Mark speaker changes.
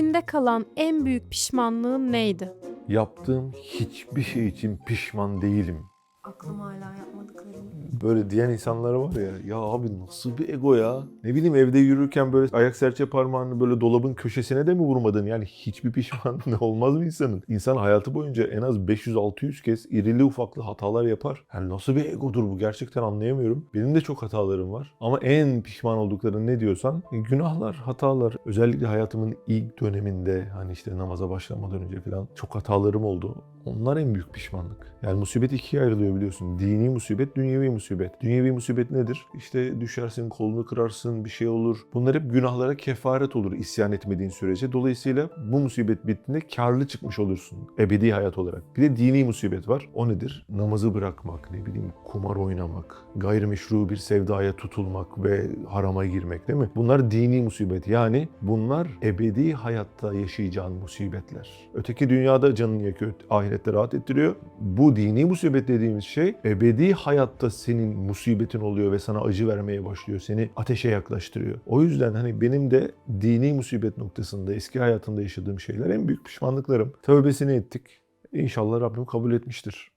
Speaker 1: içinde kalan en büyük pişmanlığın neydi?
Speaker 2: Yaptığım hiçbir şey için pişman değilim.
Speaker 3: Aklım hala yapmadıklarım.
Speaker 2: Böyle diyen insanlar var ya, ya abi nasıl bir ego ya? Ne bileyim evde yürürken böyle ayak serçe parmağını böyle dolabın köşesine de mi vurmadın? Yani hiçbir pişmanlığı olmaz mı insanın? İnsan hayatı boyunca en az 500-600 kez irili ufaklı hatalar yapar. Yani nasıl bir egodur bu gerçekten anlayamıyorum. Benim de çok hatalarım var. Ama en pişman oldukları ne diyorsan günahlar, hatalar. Özellikle hayatımın ilk döneminde hani işte namaza başlamadan önce falan çok hatalarım oldu. Onlar en büyük pişmanlık. Yani musibet ikiye ayrılıyor biliyorsun. Dini musibet, dünyevi musibet. Dünyevi musibet nedir? İşte düşersin, kolunu kırarsın, bir şey olur. Bunlar hep günahlara kefaret olur isyan etmediğin sürece. Dolayısıyla bu musibet bittiğinde karlı çıkmış olursun ebedi hayat olarak. Bir de dini musibet var. O nedir? Namazı bırakmak, ne bileyim kumar oynamak, gayrimeşru bir sevdaya tutulmak ve harama girmek değil mi? Bunlar dini musibet. Yani bunlar ebedi hayatta yaşayacağın musibetler. Öteki dünyada canını yakıyor, ahirette rahat ettiriyor. Bu dini musibet dediğimiz şey ebedi hayatta senin musibetin oluyor ve sana acı vermeye başlıyor. Seni ateşe yaklaştırıyor. O yüzden hani benim de dini musibet noktasında eski hayatımda yaşadığım şeyler en büyük pişmanlıklarım. Tövbesini ettik. İnşallah Rabbim kabul etmiştir.